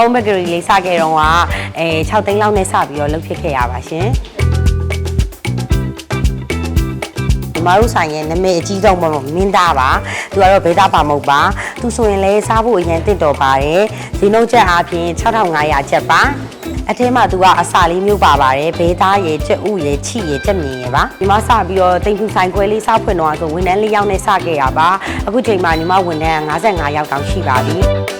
home bakery လေးစခဲ့တော့ကအဲ6သိန်းလောက်နဲ့စပြီးတော့လုပ်ဖြစ်ခဲ့ရပါရှင်ဒီမာတို့ဆိုင်ရဲ့နာမည်အကြီးဆုံးပေါ့မင်းသားပါသူကတော့ဘေးသားပါမဟုတ်ပါသူဆိုရင်လည်းစားဖို့အရင်တင့်တော်ပါတယ်ဒီနှုတ်ချက်အားဖြင့်6500ချက်ပါအထဲမှာသူကအစာလေးမျိုးပါပါတယ်ဘေးသားရေချက်ဥရေချိရေချက်မြင်ရေပါညီမစပြီးတော့တိမ်ဖြူဆိုင်ခွဲလေးစဖွင့်တော့ဆိုဝန်ထမ်းလေးယောက်နဲ့စခဲ့ရပါအခုချိန်မှာညီမဝန်ထမ်း55ယောက်တောင်ရှိပါပြီ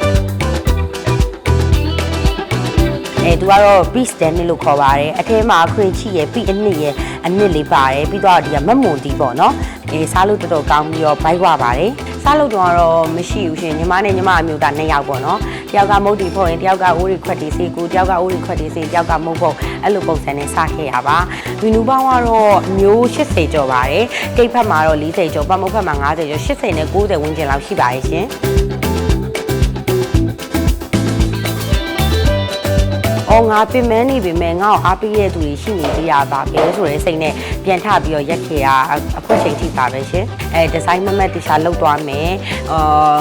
အဲသူကတော့ beast den လို့ခေါ်ပါတယ်အထဲမှာခရင်ချီရဲ့ပြီးအနှစ်ရဲ့အနှစ်လေးပါတယ်ပြီးတော့ဒီကမက်မွန်တီပေါ့နော်အဲစားလို့တော်တော်ကောင်းပြီးတော့ဘိုက်ဝပါတယ်စားလို့တော့တော့မရှိဘူးရှင်ညီမနဲ့ညီမအမျိုးသားနှစ်ယောက်ပေါ့နော်တယောက်ကမုတ်တီဖို့ရင်တယောက်ကအိုးရီခွက်တီစီကူတယောက်ကအိုးရီခွက်တီစီတယောက်ကမုတ်ဖို့အဲ့လိုပုံစံနဲ့စားခဲ့ရပါမီနူပေါင်းကတော့မျိုး80ကျော်ပါတယ်ကိတ်ဖက်မှာတော့40ကျော်ပတ်မုတ်ဖက်မှာ50ကျော်80နဲ့90ဝန်းကျင်လောက်ရှိပါတယ်ရှင်။ အော်ငါပင်မနေပေမဲ့ငါ့ကိုအားပေးရတဲ့သူတွေရှိနေသေးရပါပဲဆိုတဲ့စိတ်နဲ့ပြန်ထပြီးတော့ရက်ခေရအခုချိန်ထိပါပဲရှင်။အဲဒီဇိုင်းမမတ်တခြားလောက်သွားမယ်။အာ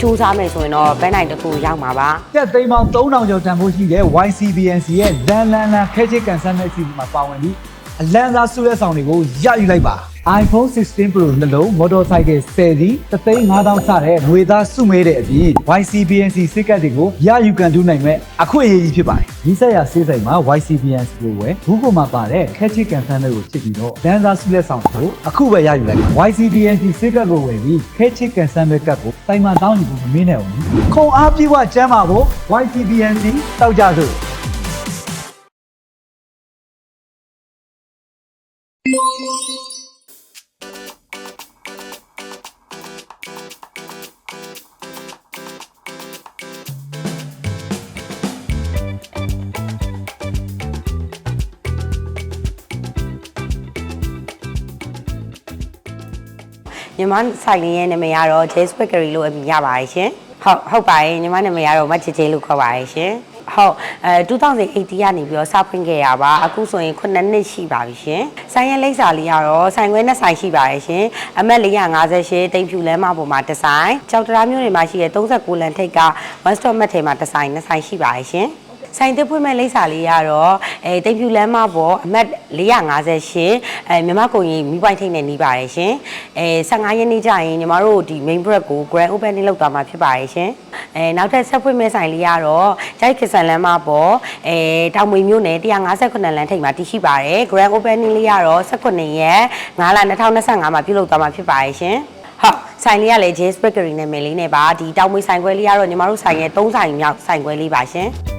စူးစမ်းမယ်ဆိုရင်တော့ဘယ်နိုင်တစ်ခုရောက်မှာပါ။တက်သိန်းပေါင်း3000ကျော်တန်ဖိုးရှိတဲ့ YCBNC ရဲ့လန်လန်လန်ခဲချစ်ကန်ဆယ်မဲ့အစီအစဉ်မှာပါဝင်ပြီးအလန်စားဆုရဲဆောင်တွေကိုရယူလိုက်ပါ iPhone 16 Pro နှလုံး motorcycle 10စီး35000စတဲ့ငွေသားစုမဲတဲ့အပြင် YCBNC စစ်ကတ်တွေကိုရယူကန်တူးနိုင်မဲ့အခွင့်အရေးကြီးဖြစ်ပါတယ်။ဒီဆက်ရဆေးဆိုင်မှာ YCBNC ကိုဝယ်ဘူးပေါ်မှာပါတဲ့ခဲချစ်ကန်ဆယ်မဲ့ကိုချစ်ပြီးတော့လန်စားဆုရဲဆောင်ကိုအခုပဲရယူလိုက်ပါ YCBNC စစ်ကတ်ကိုဝယ်ပြီးခဲချစ်ကန်ဆယ်မဲ့ကတ်ကိုတိုင်မှန်တောင်းယူဖို့မမင်းနဲ့ဘူး။ခုံအားပြေးဝကျမ်းပါဖို့ YCBNC တောက်ကြစို့ ညီမဆိုင်လေးရဲ့နာမည်ကတော့ Jazz Bakery လို့အမည်ရပါတယ်ရှင်ဟုတ်ဟုတ်ပါတယ်ညီမနာမည်ကတော့မချစ်ချေလို့ခေါ်ပါတယ်ရှင်ဟုတ်အဲ2018ကနေပြီးတော့စဖွင့်ခဲ့ရပါအခုဆိုရင်9နှစ်ရှိပါပြီရှင်ဆိုင်ရဲ့လိပ်စာလေးကတော့ဆိုင်ခွဲနှစ်ဆိုင်ရှိပါတယ်ရှင်အမက်458တိမ်ဖြူလမ်းမပေါ်မှာတစ်ဆိုင်ကြောက်တရားမျိုးတွေမှာရှိတဲ့39လမ်းထိပ်က one stop mart ထဲမှာတစ်ဆိုင်နှစ်ဆိုင်ရှိပါတယ်ရှင် ဆိုင်တစ်ဖွင့်မဲ့လိပ်စာလေးကတော့အဲတိမ်ဖြူလမ်းမပေါ်အမှတ်458အဲမြမကုံကြီးမိပိုင်ထိတ်နဲ့နီးပါတယ်ရှင်အဲ15ရက်နေ့ကျရင်ညီမတို့ဒီ main break ကို grand opening လုပ်သွားမှာဖြစ်ပါတယ်ရှင်အဲနောက်ထပ်ဆက်ဖွင့်မဲ့ဆိုင်လေးကတော့ဂျိုက်ခဆန်လမ်းမပေါ်အဲတောင်မွေမြို့နယ်158လမ်းထိပ်မှာတည်ရှိပါတယ် grand opening လေးကတော့18ရက်9လ2025မှာပြုလုပ်သွားမှာဖြစ်ပါတယ်ရှင်ဟုတ်ဆိုင်လေးကလည်း Jays Bakery နာမည်လေးနဲ့ပါဒီတောင်မွေဆိုင်ခွဲလေးကတော့ညီမတို့ဆိုင်ရဲ့3ဆိုင်မြောက်ဆိုင်ခွဲလေးပါရှင်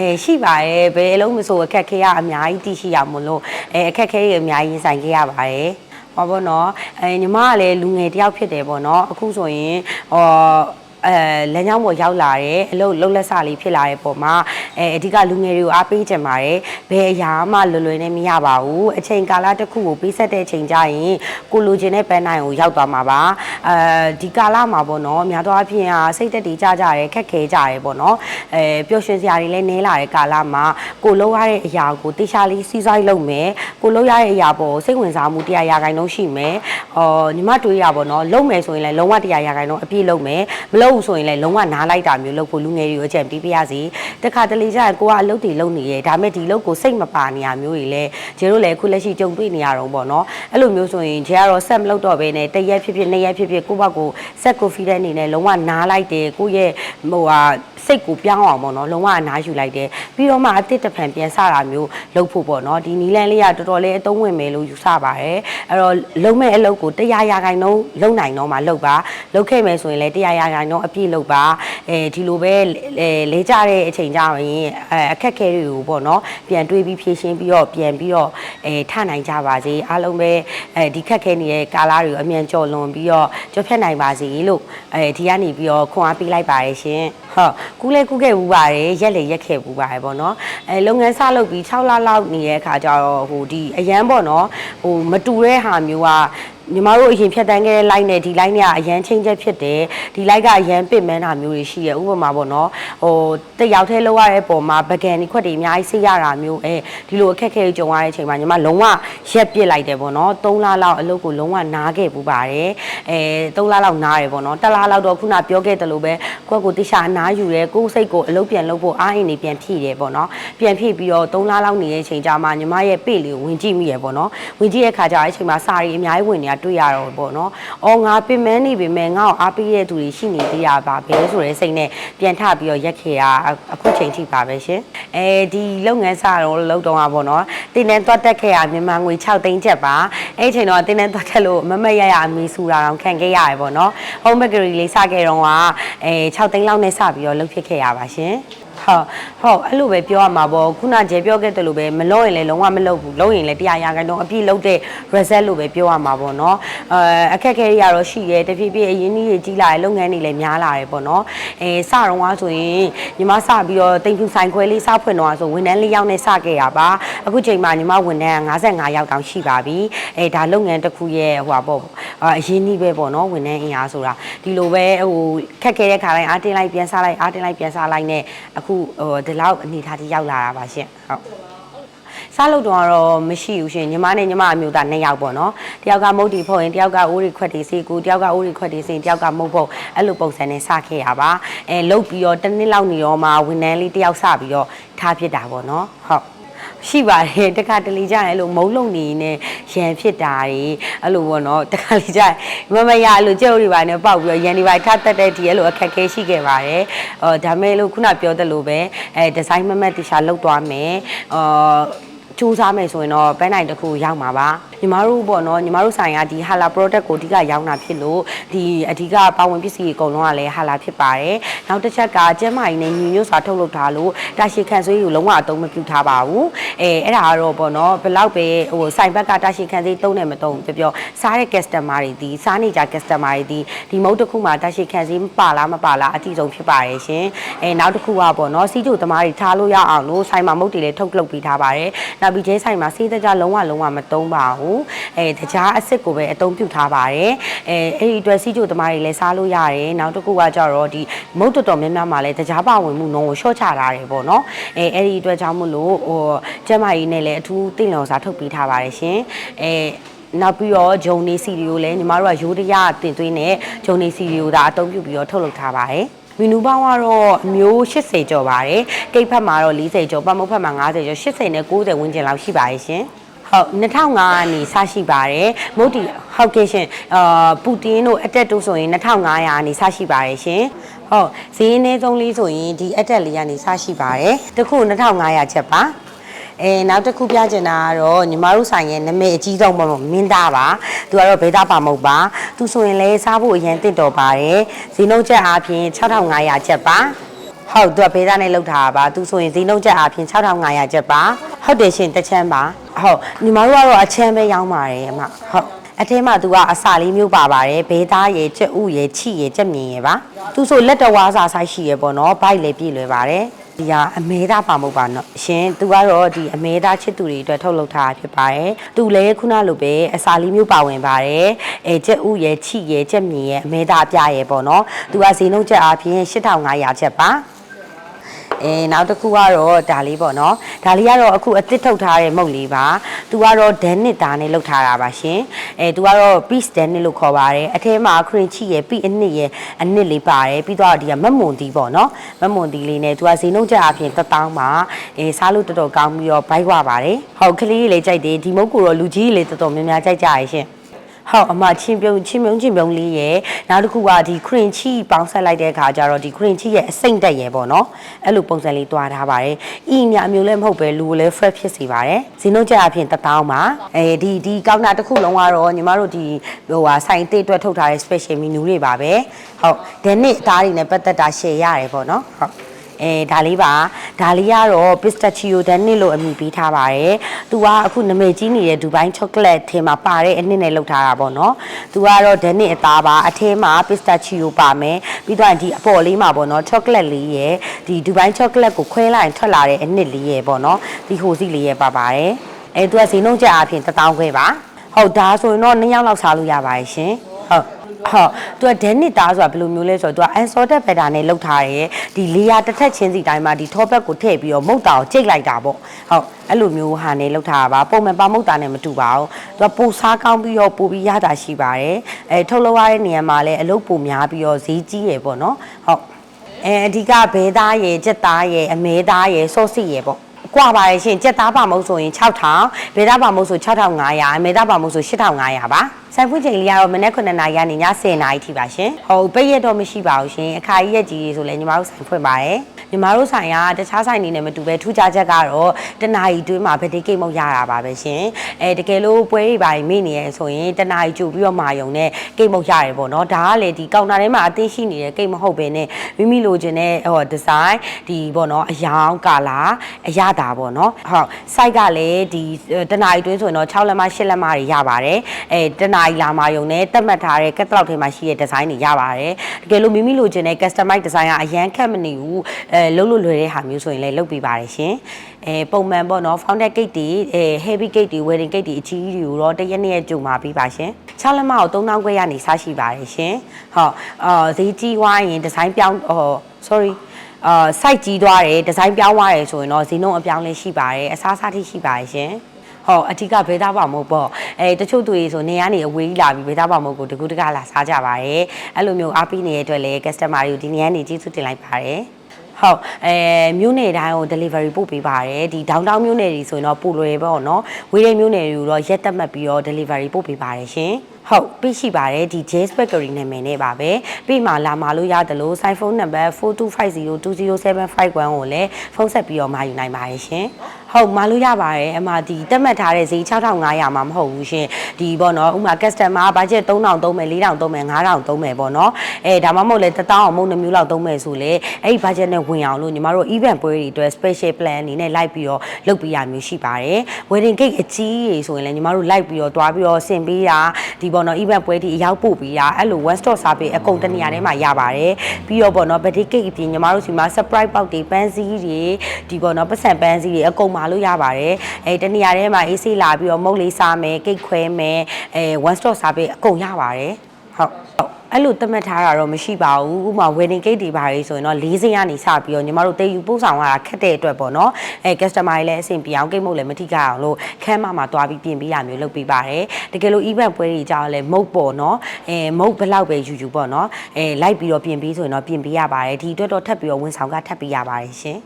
အဲရှိပါတယ်ဘယ်အလုံးမဆိုအခက်ခဲရအများကြီးသိရှိရမလို့အဲအခက်ခဲရအများကြီးရင်ဆိုင်ခဲ့ရပါတယ်ဟောပေါ့နော်အဲညီမကလည်းလူငယ်တယောက်ဖြစ်တယ်ပေါ့နော်အခုဆိုရင်ဟော အဲလမ်းကြောင်းပေါ်ရောက်လာတယ်အလုပ်လုံးလက်စလေးဖြစ်လာတဲ့ပုံမှာအဲအဓိကလူငယ်တွေကိုအားပေးကြပါတယ်ဘယ်အရာမှလွယ်လွယ်နဲ့မရပါဘူးအချိန်ကာလတစ်ခုကိုပေးဆက်တဲ့အချိန်ကြရင်ကိုလိုချင်တဲ့ပန်းနိုင်ကိုရောက်သွားမှာပါအဲဒီကာလမှာပေါ့နော်များသောအားဖြင့်ဟာစိတ်သက်တည်ကြကြတယ်ခက်ခဲကြတယ်ပေါ့နော်အဲပျော်ရွှင်စရာတွေလည်းနည်းလာတဲ့ကာလမှာကိုလုံးရတဲ့အရာကိုတေချာလေးစီးဆိုင်လုပ်မယ်ကိုလုံးရတဲ့အရာပေါ်စိတ်ဝင်စားမှုတရားရာခိုင်နှုန်းရှိမယ်အော်ညီမတွေးရပါတော့လုံးမယ်ဆိုရင်လည်းလုံးဝတရားရာခိုင်နှုန်းအပြည့်လုံးမယ်မလုပ်ဘူးဆိုရင်လည်းလုံးဝနားလိုက်တာမျိုးလုပ်ဖို့လူငယ်တွေကိုအကြံပေးပြရစီတခါတလေကျရင်ကိုကအလုပ်တွေလုပ်နေရဲဒါမဲ့ဒီလုပ်ကိုစိတ်မပါနေရမျိုးတွေလည်းကျတို့လည်းအခုလက်ရှိကြုံတွေ့နေရတော့ပေါ့နော်အဲ့လိုမျိုးဆိုရင်ကျကတော့ဆက်မလုပ်တော့ဘဲနဲ့တရက်ဖြစ်ဖြစ်နှစ်ရက်ဖြစ်ဖြစ်ကိုယ့်ဘက်ကိုဆက်ကိုဖီးတဲ့အနေနဲ့လုံးဝနားလိုက်တယ်ကိုယ့်ရဲ့ဟိုဟာစိတ်ကိုပြောင်းအောင်ပေါ့နော်လုံးဝအနားယူလိုက်တယ်ပြီးတော့မှအတစ်တစ်ဖန်ပြန်စတာမျိုးလုပ်ဖို့ပေါ့နော်ဒီနီလန်လေးကတော်တော်လေးအသုံးဝင်မယ်လို့ယူဆပါတယ်အဲ့တော့လုံးမဲ့အလုပ်ကိုတရားရာခိုင်နှုန်းလုံနိုင်တော့မှလုပ်ပါလုပ်ခဲ့မယ်ဆိုရင်လည်းတရားရာခိုင်နှုန်းအပြည့်လုပ်ပါအဲဒီလိုပဲအဲလဲကြတဲ့အချိန်ကြရင်အဲအခက်ခဲတွေကိုပေါ့နော်ပြန်တွေးပြီးဖြည့်ရှင်းပြီးတော့ပြန်ပြီးတော့အဲထနိုင်ကြပါစေအားလုံးပဲအဲဒီခက်ခဲနေတဲ့ကာလတွေကိုအမြန်ကျော်လွန်ပြီးတော့ကျော်ဖြတ်နိုင်ပါစေလို့အဲဒီကနေပြီးတော့ခွန်အားပေးလိုက်ပါတယ်ရှင်ဟုတ်ကူးလဲကူးခဲ့ဘူးပါတယ်ရက်လေရက်ခဲ့ဘူးပါတယ်ပေါ့နော်အဲလုပ်ငန်းစလုပ်ပြီး6လလောက်နေတဲ့အခါကျတော့ဟိုဒီအရန်ပေါ့နော်ဟိုမတူတဲ့ဟာမျိုးက ညီမတို့အရင်ဖြတ်တန်းခဲ့တဲ့ line နဲ့ဒီ line နဲ့ကအရန်ချင်းချက်ဖြစ်တယ်ဒီ line ကအရန်ပစ်မန်းတာမျိုးတွေရှိရဥပမာပေါ့နော်ဟိုတက်ရောက်သေးလောက်ရတဲ့ပုံမှာဗကန်ဒီခွက်တွေအများကြီးဆေးရတာမျိုးအဲဒီလိုအခက်အခဲတွေကြုံရတဲ့အချိန်မှာညီမလုံးဝရက်ပစ်လိုက်တယ်ပေါ့နော်3လလောက်အလုပ်ကိုလုံးဝနားခဲ့ပူပါတယ်အဲ3လလောက်နားတယ်ပေါ့နော်တစ်လလောက်တော့ခုနပြောခဲ့တယ်လို့ပဲကိုယ့်ကိုတိရှာအနားယူရဲကိုယ့်စိတ်ကိုအလုပ်ပြန်လုပ်ဖို့အားအင်းနေပြန်ဖြည့်တယ်ပေါ့နော်ပြန်ဖြည့်ပြီးတော့3လလောက်နေတဲ့အချိန်ကြာမှညီမရဲ့ပေ့လေးကိုဝင်ကြည့်မိရပေါ့နော်ဝင်ကြည့်တဲ့ခါကျတော့အဲ့အချိန်မှာစာရီအများကြီးဝင်နေတာတွေ့ရတော့ပေါ့နော်အော်ငါပင်မနေပေမဲ့ငါ့ကိုအားပေးတဲ့သူတွေရှိနေသေးရပါပဲဆိုတဲ့စိတ်နဲ့ပြန်ထပြီးတော့ရက်ခေတာအခုချိန်ထိပါပဲရှင်အဲဒီလုပ်ငန်းစတော့လုပ်တော့တာပေါ့နော်တင်းနဲ့တွတ်တက်ခဲ့ရမြန်မာငွေ6သိန်းချက်ပါအဲ့အချိန်တော့တင်းနဲ့တွတ်တက်လို့မမက်ရရအမီဆူတာတော့ခံခဲ့ရတယ်ပေါ့နော် home bakery လေးစခဲ့တော့ကအဲ6သိန်းလောက်နဲ့စပြီးတော့လုပ်ဖြစ်ခဲ့ရပါရှင် ဟုတ်ဟုတ်အဲ့လိုပဲပြောရမှာပေါ့ခုနကျဲပြောခဲ့တယ်လို့ပဲမလုပ်ရင်လည်းလုံးဝမလုပ်ဘူးလုပ်ရင်လည်းတရားရခိုင်တော့အပြည့်လုပ်တဲ့ result လို့ပဲပြောရမှာပေါ့နော်အဲအခက်အခဲတွေကတော့ရှိရဲတဖြည်းဖြည်းအရင်းနှီးတွေကြီးလာတယ်လုပ်ငန်းတွေလည်းများလာတယ်ပေါ့နော်အဲစတော့ကဆိုရင်ညီမစပြီးတော့တင်ကျူဆိုင်ခွဲလေးစဖွင့်တော့ဆိုဝန်ထမ်းလေးယောက်နဲ့စခဲ့ရပါအခုချိန်မှာညီမဝန်ထမ်း55ယောက်တောင်ရှိပါပြီအဲဒါလုပ်ငန်းတစ်ခုရဲ့ဟိုပါပေါ့အရင်းနှီးပဲပေါ့နော်ဝန်ထမ်းအင်အားဆိုတာဒီလိုပဲဟိုခက်ခဲတဲ့ခါတိုင်းအားတင်းလိုက်ပြန်စားလိုက်အားတင်းလိုက်ပြန်စားလိုက်နဲ့အခုဟိုဒီလောက်အနေထားကြီးရောက်လာတာပါရှင်ဟုတ်စားလို့တော့ကတော့မရှိဘူးရှင်ညီမနဲ့ညီမအမျိုးသားနှစ်ယောက်ပေါ့နော်တယောက်ကမုတ်တီဖုတ်ရင်တယောက်ကအိုးရီခွက်တီစီကူတယောက်ကအိုးရီခွက်တီစီတယောက်ကမုတ်ဖုတ်အဲ့လိုပုံစံနဲ့စခဲ့ရပါအဲလုတ်ပြီးတော့တစ်နှစ်လောက်နေရောမှဝန်ထမ်းလေးတယောက်စပြီးတော့ထားဖြစ်တာပေါ့နော်ဟုတ် ရှိပါတယ်တခါတလေကြရင်အဲ့လိုမုံလုံးနေနေရန်ဖြစ်တာတွေအဲ့လိုပေါ့နော်တခါလေကြရင်မမရအဲ့လိုကြုတ်တွေပါနေပေါက်ပြီးတော့ရန်ဒီပါထတက်တဲ့ဒီအဲ့လိုအခက်ခဲရှိခဲ့ပါတယ်အော်ဒါမဲ့လို့ခုနပြောသလိုပဲအဲဒီဇိုင်းမမတ်တီရှာလောက်သွားမယ်အော် စူးစမ်းမယ်ဆိုရင်တော့ပန်းနိုင်တစ်ခုရောက်မှာပါညီမတို့ပေါ့နော်ညီမတို့ဆိုင်ကဒီ Hala product ကိုအဓိကရောင်းတာဖြစ်လို့ဒီအဓိကပါဝင်ပစ္စည်းတွေအကုန်လုံးကလည်း Hala ဖြစ်ပါတယ်နောက်တစ်ချက်ကကျန်းမာရေးနဲ့ညီညွတ်စွာထုတ်လုပ်ထားလို့တာရှည်ခံဆွေးကိုလုံးဝအသုံးမပြုထားပါဘူးအဲအဲ့ဒါကတော့ပေါ့နော်ဘယ်လောက်ပဲဟိုဆိုင်ဘက်ကတာရှည်ခံဆွေးသုံးတယ်မသုံးဘူးပြောပြောစားတဲ့ customer တွေဒီစားနေကြ customer တွေဒီဒီမုတ်တစ်ခုမှာတာရှည်ခံဆွေးမပါလားမပါလားအတိဆုံးဖြစ်ပါတယ်ရှင်အဲနောက်တစ်ခုကပေါ့နော်စီးကျိုသမားတွေထားလို့ရအောင်လို့ဆိုင်မှာမုတ်တွေလည်းထုတ်လုပ်ပေးထားပါတယ်နောက်ပြီးကျဲဆိုင်မှာစေးတကြလုံးဝလုံးဝမသုံးပါဘူးအဲတကြားအစ်စ်ကိုပဲအသုံးပြုထားပါတယ်အဲအဲ့ဒီအတွက်စီးကျိုသမားတွေလည်းစားလို့ရတယ်နောက်တစ်ခုကကြတော့ဒီမုတ်တော်တော်များများမှာလည်းတကြားပါဝင်မှုနှုန်းကိုရှော့ချထားတယ်ပေါ့နော်အဲအဲ့ဒီအတွက်ကြောင့်မလို့ဟိုကျမကြီးနဲ့လည်းအထူးတင့်လောင်စားထုတ်ပေးထားပါတယ်ရှင်အဲနောက်ပြီးတော့ဂျုံနေစီရီကိုလည်းညီမတို့ကရိုးတရတင်သွင်းနဲ့ဂျုံနေစီရီကိုဒါအသုံးပြုပြီးတော့ထုတ်လုပ်ထားပါတယ် မီနူပေါင်းကတော့အမျိုး80ကျော်ပါတယ်ကိတ်ဖက်မှာတော့40ကျော်ပတ်မုတ်ဖက်မှာ50ကျော်80နဲ့90ဝန်းကျင်လောက်ရှိပါရဲ့ရှင်ဟုတ်2005ကနေစရှိပါတယ်မုတ်တီဟုတ်ကဲ့ရှင်အာပူတင်တို့အတက်တို့ဆိုရင်2500ကနေစရှိပါတယ်ရှင်ဟုတ်ဈေးအနည်းဆုံးလေးဆိုရင်ဒီအတက်လေးကနေစရှိပါတယ်တစ်ခု2500ချက်ပါ အဲနောက်တစ်ခုပြချင်တာကတော့ညီမတို့ဆိုင်ရဲ့နာမည်အကြီးဆုံးပေါ့မင်းသားပါသူကတော့ဘေးသားပါမဟုတ်ပါသူဆိုရင်လည်းစားဖို့အရင်တင့်တော်ပါတယ်ဈေးနှုန်းချက်အားဖြင့်6500ချက်ပါဟုတ်သူကဘေးသားနဲ့လောက်ထားတာပါသူဆိုရင်ဈေးနှုန်းချက်အားဖြင့်6500ချက်ပါဟုတ်တယ်ရှင်တစ်ချမ်းပါဟုတ်ညီမတို့ကတော့အချမ်းပဲရောင်းပါတယ်အမဟုတ်အထဲမှာ तू ကအစာလေးမျိုးပါပါတယ်ဘေးသားရယ်ချက်ဥရယ်ချိရယ်ချက်မြင်ရယ်ပါသူဆိုလက်တော်ဝါစာဆိုင်ရှိရယ်ပေါ့နော်ဘိုက်လည်းပြည့်လွယ်ပါတယ် ဒီကအမဲသားပါမဟုတ်ပါတော့ရှင်သူကတော့ဒီအမဲသားချစ်သူတွေအတွက်ထုတ်လုပ်ထားတာဖြစ်ပါတယ်သူလည်းခုနလိုပဲအစာလေးမျိုးပါဝင်ပါတယ်အဲချက်ဥရယ်ချိရယ်ချက်မြင်ရယ်အမဲသားအပြရယ်ပေါ့နော်သူကဈေးနှုန်းချက်အားဖြင့်8500ချက်ပါ အဲနောက်တစ်ခုကတော့ဒါလေးပေါ့နော်ဒါလေးကတော့အခုအသစ်ထုတ်ထားတဲ့မုတ်လေးပါသူကတော့ဒန်နစ်သားနဲ့လုပ်ထားတာပါရှင်အဲသူကတော့ piece ဒန်နစ်လို့ခေါ်ပါတယ်အထဲမှာခရင်ချီရယ်ပြီးအနှစ်ရယ်အနှစ်လေးပါတယ်ပြီးတော့ဒီကမတ်မွန်တီးပေါ့နော်မတ်မွန်တီးလေးနဲ့သူကဈေးနှုန်းချက်အပြင်1000ပါအဲစားလို့တော်တော်ကောင်းပြီးတော့ဘိုက်ဝပါတယ်ဟုတ်ကလေးလေးကြိုက်တယ်ဒီမုတ်ကိုတော့လူကြီးလေးတော်တော်များများကြိုက်ကြရရှင် ဟုတ်အမချင်းပြုံးချင်းပြုံးချင်းပြုံးလေးရယ်နောက်တစ်ခုကဒီခရင်ချီပေါင်းဆက်လိုက်တဲ့အခါကျတော့ဒီခရင်ချီရဲ့အစိမ့်တက်ရယ်ပေါ့နော်အဲ့လိုပုံစံလေးတွားထားပါတယ်အီမြအမျိုးလည်းမဟုတ်ပဲလူကိုလည်း fresh ဖြစ်စေပါတယ်ဇင်းတို့ကြအဖြစ်တစ်တောင်းပါအဲဒီဒီကောက်တာတစ်ခုလုံးကတော့ညီမတို့ဒီဟိုဟာဆိုင်တိတ်အတွက်ထုတ်ထားတဲ့ special menu တွေပါပဲဟုတ်ဒီနေ့အသားတွေနဲ့ပတ်သက်တာ share ရတယ်ပေါ့နော်ဟုတ် အဲဒါလေးပါဒါလေးကတော့ pistachio တန်းနှစ်လို့အမည်ပေးထားပါတယ်သူကအခုနမိတ်ကြီးနေတဲ့ဒူဘိုင်း chocolate ထဲမှာပါတဲ့အနှစ်နဲ့လုပ်ထားတာပေါ့နော်သူကတော့ဓာတ်နှစ်အသားပါအထဲမှာ pistachio ပါမယ်ပြီးတော့ဒီအပေါ်လေးမှာပေါ့နော် chocolate လေးရယ်ဒီဒူဘိုင်း chocolate ကိုခွဲလိုက်ရင်ထွက်လာတဲ့အနှစ်လေးရယ်ပေါ့နော်ဒီဟိုစီလေးရယ်ပါပါတယ်အဲသူကဈေးနှုန်းချက်အပြင်1000ခွဲပါဟုတ်ဒါဆိုရင်တော့2ယောက်လောက်စားလို့ရပါတယ်ရှင်ဟုတ် ဟုတ်သူကဒဲနစ်သားဆိုတာဘယ်လိုမျိုးလဲဆိုတော့သူကအန်ဆော်တက်ဘက်တာနဲ့လှုပ်ထားတယ်ဒီလေယာတစ်ထက်ချင်းစီတိုင်းမှာဒီထောဘက်ကိုထည့်ပြီးတော့မုတ်တာကိုကျိတ်လိုက်တာပေါ့ဟုတ်အဲ့လိုမျိုးဟာနဲ့လှုပ်ထားတာပါပုံမှန်ပါမုတ်တာနဲ့မတူပါဘူးသူကပူစားကောင်းပြီးတော့ပူပြီးရတာရှိပါတယ်အဲထုတ်လုပ်ရတဲ့နေရာမှာလည်းအလုပ်ပူများပြီးတော့ဈေးကြီးရယ်ပေါ့နော်ဟုတ်အဲအဓိကဘဲသားရယ်ကြက်သားရယ်အမဲသားရယ်စော့စီရယ်ပေါ့ ကွာပါရဲ့ရှင်ကြက်သားပါမုတ်ဆိုရင်6000ဗေဒပါမုတ်ဆို6500အမေဒပါမုတ်ဆို8500ပါဆိုင်ဖွင့်ချိန်လေးကတော့မနေ့9နာရီကနေည10နာရီထိပါရှင်ဟုတ်ပိတ်ရက်တော့မရှိပါဘူးရှင်အခါကြီးရက်ကြီးဆိုလဲညီမတို့ဆိုင်ဖွင့်ပါတယ်ညီမတို့ဆိုင်ကတခြားဆိုင်နေနဲ့မတူပဲထူးခြားချက်ကတော့တနာရီတွင်းမှာဗတိကိတ်မုတ်ရတာပါပဲရှင်အဲတကယ်လို့ပွဲတွေပါမိနေရဆိုရင်တနာရီကြိုပြီးတော့မာယုံနဲ့ကိတ်မုတ်ရတယ်ပေါ့နော်ဒါကလေဒီကောင်တာထဲမှာအသိရှိနေတဲ့ကိတ်မဟုတ်ပဲနဲ့မိမိလိုချင်တဲ့ဟိုဒီဇိုင်းဒီပေါ့နော်အယောင်ကာလာအရတာပေါ့နော်ဟုတ် site ကလည်းဒီတနာရီတွင်းဆိုရင်တော့6လက်မ8လက်မတွေရပါတယ်အဲတနာရီလာမာယုံနဲ့တက်မှတ်ထားတဲ့ catalog ထဲမှာရှိတဲ့ design တွေရပါတယ်တကယ်လို့မိမိလိုချင်တဲ့ customize design ကအရန်ခက်မနေဘူးအဲလုံးလို့လွယ်တဲ့ဟာမျိုးဆိုရင်လည်းလုပ်ပေးပါတယ်ရှင်အဲပုံမှန်ပေါ့နော် founded gate တွေအဲ heavy gate တွေ wedding gate တွေအကြီးကြီးတွေကိုတော့တရက်နှစ်ရက်ကြုံမှာပေးပါရှင်6လက်မကို3000ခွဲရနေစရှိပါတယ်ရှင်ဟုတ်အာဈေးကြီးွားရင် design ပြောင်းဟော sorry အာ site ကြီးသွားတယ်ဒီဇိုင်းပြောင်းသွားတယ်ဆိုရင်တော့ဈေးနှုန်းအပြောင်းလဲရှိပါတယ်အစားအစာတိရှိပါတယ်ရှင်ဟုတ်အဓိကဘေးသားပါမဟုတ်ပေါ့အဲတချို့သူတွေဆိုနေရနေအဝေးကြီးလာပြီးဘေးသားပါမဟုတ်ကိုတကူတကလာစားကြပါတယ်အဲ့လိုမျိုးအားပေးနေတဲ့အတွက်လည်း customer တွေကိုဒီနေရာနေကျေးဇူးတင်လိုက်ပါတယ်ဟုတ်အဲမြို့နယ်တိုင်းကို delivery ပို့ပေးပါတယ်ဒီ downtown မြို့နယ်တွေဆိုရင်တော့ပို့လွယ်ပေါ့နော်ဝေးတဲ့မြို့နယ်တွေကိုတော့ရက်သက်မှတ်ပြီးတော့ delivery ပို့ပေးပါတယ်ရှင်ဟုတ်ပြီးရှိပါတယ်ဒီ Jazz Bakery နာမည်နဲ့ပါပဲပြီးမှလာမှာလို့ရတယ်လို့ site phone number 4250207551ကိုလည်းဖုန်းဆက်ပြီးတော့မှာယူနိုင်ပါတယ်ရှင်ဟုတ်မှာလို့ရပါတယ်အမဒီတက်မှတ်ထားတဲ့ဈေး6500မှာမဟုတ်ဘူးရှင်ဒီပေါ့နော်ဥပမာ customer budget 3000သုံးမယ်4000သုံးမယ်5000သုံးမယ်ပေါ့နော်အဲဒါမှမဟုတ်လေ1000အောင်မုံနှမျိုးလောက်သုံးမယ်ဆိုလေအဲ့ဒီ budget နဲ့ဝင်အောင်လို့ညီမတို့ event ပွဲတွေအတွက် special plan အနေနဲ့လိုက်ပြီးတော့လုပ်ပေးရမျိုးရှိပါတယ် wedding cake အကြီးကြီးဆိုရင်လည်းညီမတို့လိုက်ပြီးတော့တွားပြီးတော့ဆင်ပေးတာဒီပေါ့နော် event ပွဲတွေအရောက်ပို့ပေးတာအဲ့လို one stop service အကုန်တနေရာထဲမှာရပါတယ်ပြီးတော့ပေါ့နော် birthday cake အပြင်ညီမတို့စီမှာ surprise ပေါက်တွေပန်းစည်းတွေဒီပေါ့နော်ပတ်စံပန်းစည်းတွေအကုန်မှာလို့ရပါတယ်အဲတနေရာထဲမှာအေးဆေးလာပြီးတော့မုတ်လေးစားမယ် cake ခွဲမယ်အဲ one stop service အကုန်ရပါတယ်ဟုတ်ဟုတ် အဲ့လိုသတ်မှတ်ထားတာတော့မရှိပါဘူးဥပမာ wedding cake တွေပါလေဆိုရင်တော့၄စင်းကနေစပြီးတော့ညီမတို့တေးယူပို့ဆောင်ရတာခက်တဲ့အတွက်ပေါ့နော်အဲ customer တွေလည်းအဆင်ပြေအောင်ကိတ်မုတ်လည်းမထိခိုက်အောင်လို့ခန်းမမှာတွားပြီးပြင်ပေးရမျိုးလုပ်ပေးပါတယ်တကယ်လို့ event ပွဲတွေကြောင်းလည်းမုတ်ပေါ့နော်အဲမုတ်ဘယ်လောက်ပဲယူယူပေါ့နော်အဲလိုက်ပြီးတော့ပြင်ပေးဆိုရင်တော့ပြင်ပေးရပါတယ်ဒီအတွက်တော့ထပ်ပြီးတော့ဝန်ဆောင်ကထပ်ပေးရပါတယ်ရှင်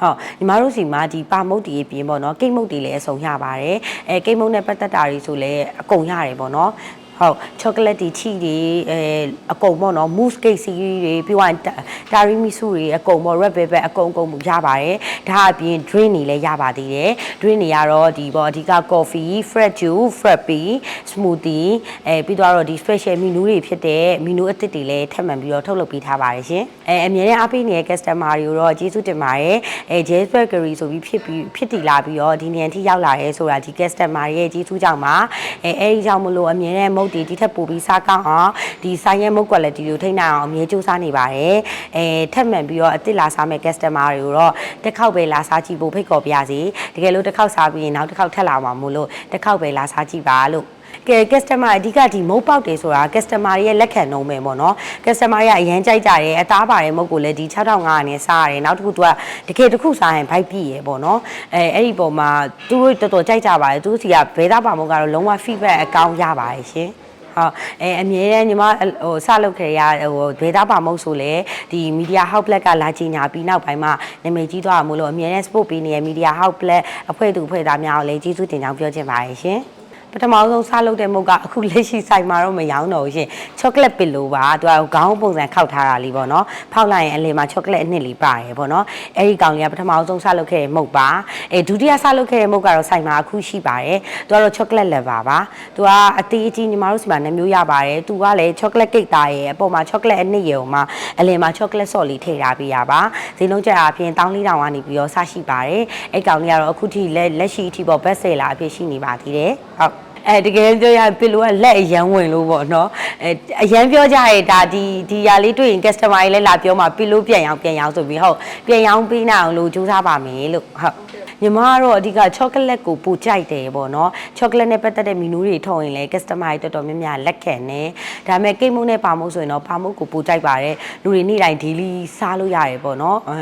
ဟုတ်ညီမတို့စီမှာဒီပါမုတ်တီပြင်ပေါ့နော်ကိတ်မုတ်တီလည်းအစုံရပါတယ်အဲကိတ်မုတ်နဲ့ပတ်သက်တာတွေဆိုလည်းအကုန်ရတယ်ပေါ့နော် ဟုတ်ချောကလက်တီချီတွေအဲအကုန်ပေါ့နော် mousse cake စီတွေပြီးသွားတာရီမီဆူတွေအကုန်ပေါ့ red velvet အကုန်အကုန်ရပါတယ်ဒါအပြင် drink တွေလည်းရပါသေးတယ် drink တွေကတော့ဒီပေါ့အဓိက coffee fresh juice frappe smoothie အဲပြီးတော့ဒီ special menu တွေဖြစ်တဲ့ menu အသစ်တွေလည်းထပ်မံပြီးတော့ထုတ်လုပ်ပေးထားပါတယ်ရှင်အဲအမြဲတမ်းအားပေးနေတဲ့ customer တွေကိုတော့ကျေးဇူးတင်ပါတယ်အဲ Jazz Bakery ဆိုပြီးဖြစ်ပြီးဖြစ်တည်လာပြီးတော့ဒီနေရာထိရောက်လာရဲဆိုတာဒီ customer ရဲ့ကျေးဇူးကြောင့်ပါအဲအဲဒီကြောင့်မလို့အမြဲတမ်းမုတ်တီဒီထက်ပိုပြီးစားကောင်းအောင်ဒီဆိုင်ရဲ့မုတ် quality ကိုထိန်းနိုင်အောင်အမြဲစူးစမ်းနေပါတယ်အဲထပ်မံပြီးတော့အစ်စ်လာစားမဲ့ customer တွေကိုတော့တစ်ခေါက်ပဲလာစားကြည့်ဖို့ဖိတ်ခေါ်ပါရစေတကယ်လို့တစ်ခေါက်စားပြီးရင်နောက်တစ်ခေါက်ထပ်လာမှာမို့လို့တစ်ခေါက်ပဲလာစားကြည့်ပါလို့ ကဲ customer အဓိကဒီမုတ်ပေါက်တယ်ဆိုတာ customer ရဲ့လက်ခံနှုံးပဲပေါ့နော် customer ရဲ့အရန်ကြိုက်ကြတယ်အသားပါတယ်မုတ်ကိုလည်းဒီ6500နဲ့စားရတယ်နောက်တစ်ခုသူကတကယ်တစ်ခုစားရင်ဘိုက်ပြည့်ရပေါ့နော်အဲအဲ့ဒီပုံမှာသူတို့တော်တော်ကြိုက်ကြပါတယ်သူတို့စီကဘဲသားပါမုတ်ကတော့လုံးဝ feedback အကောင်းရပါတယ်ရှင်ဟုတ်အဲအမြဲတမ်းညီမဟိုစလုပ်ခဲ့ရဟိုဒေတာပါမုတ်ဆိုလေဒီ media house black ကလာကြီးညာပြီးနောက်ပိုင်းမှာနာမည်ကြီးသွားမှာလို့အမြဲတမ်း support ပေးနေတဲ့ media house black အဖွဲ့သူအဖွဲ့သားများကိုလည်းကျေးဇူးတင်ကြောင်းပြောချင်ပါတယ်ရှင် ပထမဆုံးစလုပ်တဲ့မုတ်ကအခုလက်ရှိဆိုင်မှာတော့မရောင်းတော့ဘူးရှင်ချောကလက်ပစ်လို့ပါသူကခေါင်းပုံစံခောက်ထားတာလေးပေါ့နော်ဖောက်လိုက်ရင်အလယ်မှာချောကလက်အနှစ်လေးပါတယ်ပေါ့နော်အဲ့ဒီကောင်လေးကပထမဆုံးစလုပ်ခဲ့တဲ့မုတ်ပါအဲဒုတိယစလုပ်ခဲ့တဲ့မုတ်ကတော့ဆိုင်မှာအခုရှိပါတယ်သူကတော့ချောကလက်လက်ပါပါသူကအသေးအကြီးညီမတို့စီမှာနှမျိုးရပါတယ်သူကလည်းချောကလက်ကိတ်သားရဲ့အပေါ်မှာချောကလက်အနှစ်ရေုံမှာအလယ်မှာချောကလက်ဆော့လေးထည့်ထားပေးရပါဈေးလုံးကျအပြင်1400ကနေပြီးတော့စရှိပါတယ်အဲ့ကောင်လေးကတော့အခုထိလက်လက်ရှိအထိပေါ့ဘက်ဆယ်လာအဖြစ်ရှိနေပါသေးတယ်ဟုတ် အဲတကယ်ပြောရပစ်လို့ကလက်အရန်ဝင်လို့ပေါ့နော်အဲအရန်ပြောကြရဲဒါဒီဒီຢာလေးတွေ့ရင် customer တွေလည်းလာပြောမှာပစ်လို့ပြန်ရောင်းပြန်ရောင်းဆိုပြီးဟုတ်ပြန်ရောင်းပေးနိုင်အောင်လို့ကြိုးစားပါမယ်လို့ဟုတ်ညီညီမကတော့အဓိကချောကလက်ကိုပူကြိုက်တယ်ပေါ့နော်ချောကလက်နဲ့ပတ်သက်တဲ့မီနူးတွေထုတ်ရင်လည်း customer တွေတော်တော်များများလက်ခံတယ်ဒါပေမဲ့ကိတ်မုန့်နဲ့ပါမုန့်ဆိုရင်တော့ပါမုန့်ကိုပူကြိုက်ပါတယ်လူတွေနေ့တိုင်း daily စားလို့ရတယ်ပေါ့နော်အဲ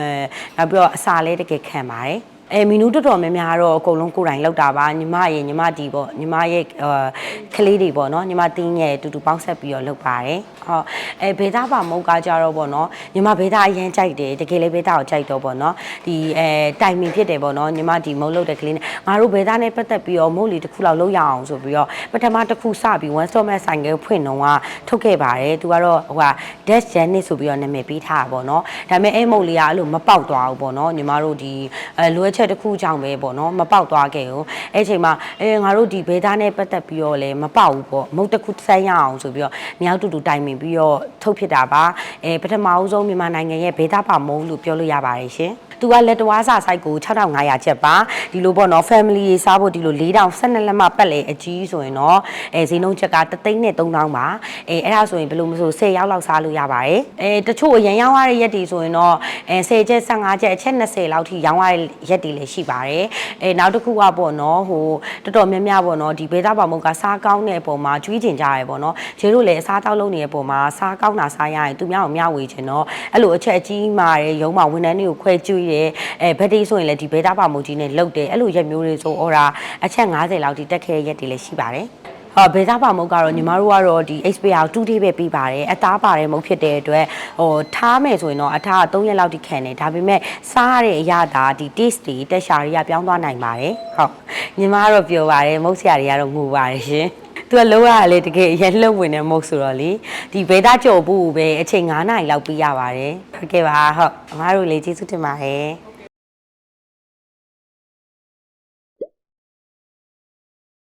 နောက်ပြီးတော့အစာလည်းတကယ်ခံပါတယ် အဲမီနူးတော်တော်များများတော့အကုန်လုံးကိုယ်တိုင်လောက်တာပါညီမရဲ့ညီမဒီပေါ့ညီမရဲ့အာကလေးတွေပေါ့နော်ညီမတင်းရဲ့တူတူပေါင်းဆက်ပြီးတော့လုပ်ပါတယ်ဟောအဲဘေးသားပါမုတ်ကကြတော့ပေါ့နော်ညီမဘေးသားအရင်ကြိုက်တယ်တကယ်လည်းဘေးသားကိုကြိုက်တော့ပေါ့နော်ဒီအဲတိုင်မင်ဖြစ်တယ်ပေါ့နော်ညီမဒီမုတ်လုပ်တဲ့ကလေးနဲ့ငါတို့ဘေးသားနဲ့ပတ်သက်ပြီးတော့မုတ်လေးတစ်ခုလောက်လုပ်ရအောင်ဆိုပြီးတော့ပထမတစ်ခုစပြီး one stop မဲ့ဆိုင်ကဖွင့်တော့ကထုတ်ခဲ့ပါတယ်သူကတော့ဟိုက dash janice ဆိုပြီးတော့နာမည်ပေးထားတာပေါ့နော်ဒါပေမဲ့အဲ့မုတ်လေးကအဲ့လိုမပေါက်သွားဘူးပေါ့နော်ညီမတို့ဒီအဲလိုအပ်ချက်တစ်ခုကြောင့်ပဲပေါ့နော်မပေါက်သွားခဲ့ဘူးအဲ့အချိန်မှာအဲငါတို့ဒီဘေးသားနဲ့ပတ်သက်ပြီးတော့လည်းမပေါက်ဘူးပေါ့မုတ်တစ်ခုဆိုင်ရအောင်ဆိုပြီးတော့မြောက်တူတူတိုင်ပင်ပြီးတော့ထုတ်ဖြစ်တာပါအဲပထမအဆုံးမြန်မာနိုင်ငံရဲ့ဘေးသားပါမုံလို့ပြောလို့ရပါတယ်ရှင် သူကလက်တဝါးစာဆိုင်ကို6500ချက်ပါဒီလိုပေါ့နော် family ရေးစားဖို့ဒီလို4000 12လက်မပတ်လေအကြီးဆိုရင်တော့အဲဈေးနှုန်းချက်က3သိန်းနဲ့3000ပါအဲအဲ့ဒါဆိုရင်ဘယ်လိုမဆို10ရောက်လောက်စားလို့ရပါတယ်အဲတချို့အရင်ရောင်းရတဲ့ရက်တွေဆိုရင်တော့အဲ10ချက်15ချက်အချက်20လောက်ထိရောင်းရတဲ့ရက်တွေလည်းရှိပါတယ်အဲနောက်တစ်ခုကပေါ့နော်ဟိုတော်တော်များများပေါ့နော်ဒီဘေးသားပါမုတ်ကစားကောင်းတဲ့အပေါ်မှာကျွေးကျင်ကြရဲပေါ့နော်ကျေတို့လည်းစားတောက်လုပ်နေတဲ့ပုံမှာစားကောင်းတာစားရရင်သူများကိုမျှဝေချင်တော့အဲ့လိုအချက်အကြီးမာတဲ့ရုံးမှာဝန်ထမ်းတွေကိုခွဲကျွေးတယ်အဲဘက်ဒေးဆိုရင်လည်းဒီဘေးသားပါမုတ်ကြီးနဲ့လုတ်တယ်အဲ့လိုရက်မျိုးတွေဆိုအော်ဒါအချက်90လောက်ထိတက်ခဲရက်တွေလည်းရှိပါတယ်ဟောဘေးသားပါမုတ်ကတော့ညီမတို့ကတော့ဒီ expert ကို2 day ပဲပြီးပါတယ်အသားပါတယ်မုတ်ဖြစ်တဲ့အတွက်ဟိုထားမယ်ဆိုရင်တော့အထားက3ရက်လောက်ထိခံတယ်ဒါပေမဲ့စားရတဲ့အရာဒါဒီ taste တွေတက်ရှာတွေကပြောင်းသွားနိုင်ပါတယ်ဟုတ်ညီမကတော့ပြောပါတယ်မုတ်ဆရာတွေကတော့ငိုပါတယ်ရှင် သူကလောရလေတကယ်ရလှုပ်ဝင်တဲ့မုတ်ဆိုတော့လေဒီဘေးသားကြော်ဖို့ပဲအချိန်9နာရီလောက်ပြီးရပါတယ်ဟုတ်ကဲ့ပါဟုတ်အမားတို့လေးကျေးဇူးတင်ပါတယ်